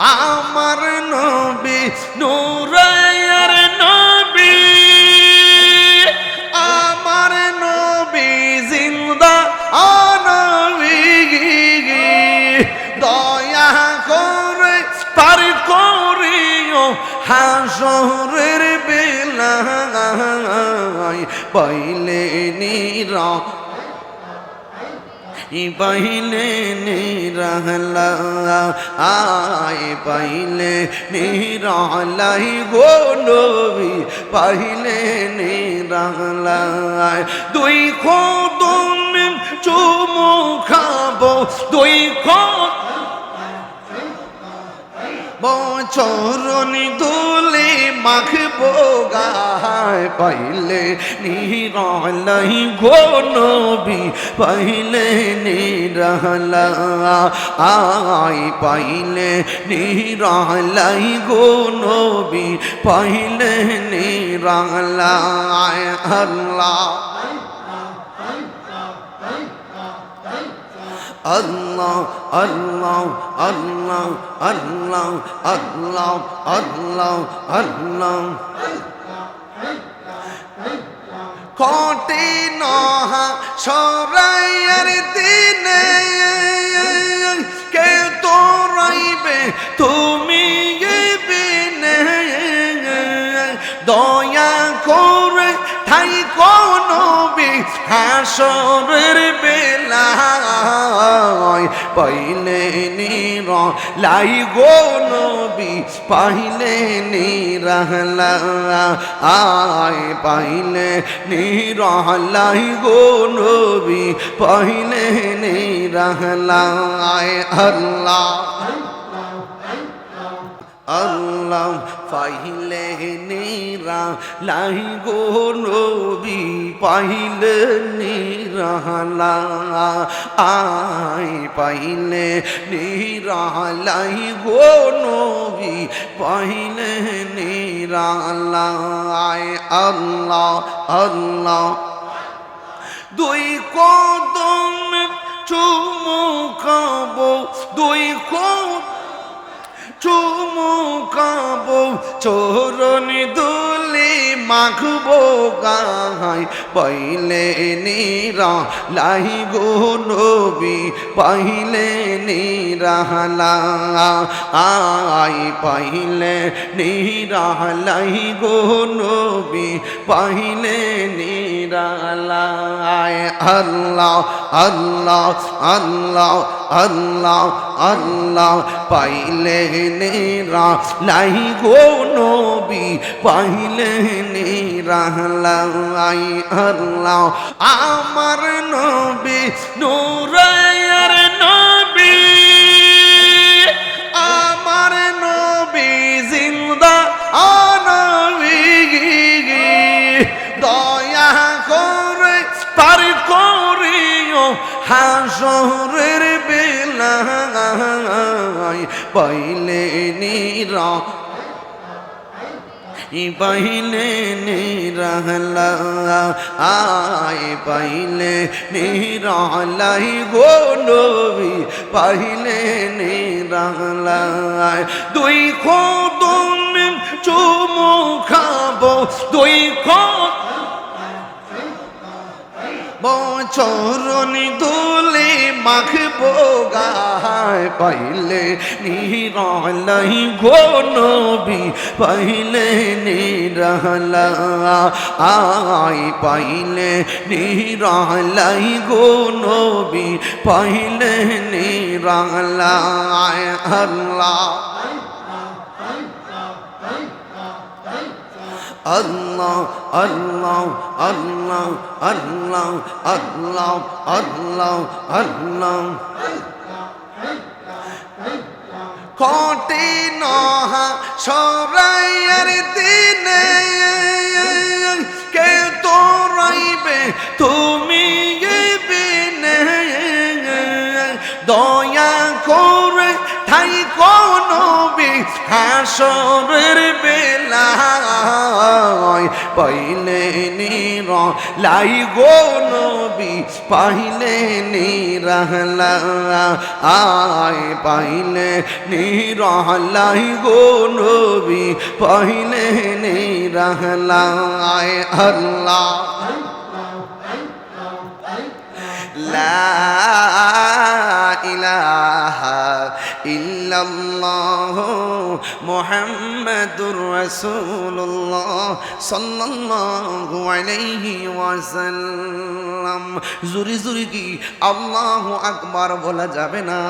আমার নবী নূরায়ার নবী। আমার নবী জিন্দা আনবী দয়া করে পার করিও হাসরের বেলায় পাইলে নিরা पहले निरहला आए पहले निरहला गो नबी पहले निरहला दुई खो तुम चुमो खाबो दुई खो বচরণি দুলে মাখবো গায় পাইলে নিরলাই গো নবী, পাইলে নিরহলা আয়, পাইলে নিরলাই গো নবী, পাইলে নিরহলা আল্লাহ। Allah, Allah, الله الله الله الله الله কোটি নহা সরাইয়ের দিনে কে তোরাইবে তুমি বিনে দয়া করে হাসরের বেলায় পাইলে নির লাই গো নবী, পাইলে নিরহলা আয় পাইলে নিরহলাই গো নবী, পাইলে নিরহলা আয় আল্লাহ। আল্লাহ পাইলে নিরা লাই গো নবী পাইলে নিরালা আই পাইলে নিরা লাই গো নবী পাইলে নিরালা আয় আল্লাহ আল্লাহ। দুই কদম চুমু খাব, দুই কদম কাব চোরণ দুল মাখবো গাহাই, পাইলে নিরা লাই গো নবী, পাইলে নিরালা আই পাইলে নিরা লাই গো নবী, পাইলে নিরালা আল্লাহ আল্লাহ আল্লাহ আল্লাহ আল্লাহ, পাইলে নেরা লাই গো নবী, পাইলে নেরা লাই আল্লাহ, আমার নবী নূরায়ার নবী, আমার নবী জিন্দা আনবী দয়া করে পার করিও হাসরের বেলায়, পাইলে নিরা पहले निरहला आए पहले निरहला गो नबी पहले निरहला दुई खो तुम चुमो खाबो दुई खो বচরণি দুলে মাখবো গায়, পাইলে নিরলাই গো নবী, পাইলে নিরহলা আয়, পাইলে নিরলাই গো নবী, পাইলে নিরহলা আল্লাহ। الله الله الله الله الله الله الله কোটি নহা সরাইয়ের দিনে কে তো রাইবে তুমি বিনে দয়া করে ঠাই কোন হাসরের বে পাইলে নির লাই গো নবী, পাইলে নিরহলা আয় পাইলে নিরহলাই গো নবী, পাইলে নিরহলা আয় আল্লাহ। لا মোহাম্মদুর রসুল্লাহ সাল্লাল্লাহু আলাইহি ওয়াসাল্লাম। জুরি জুরি কি আল্লাহু আকবার বলা যাবে না।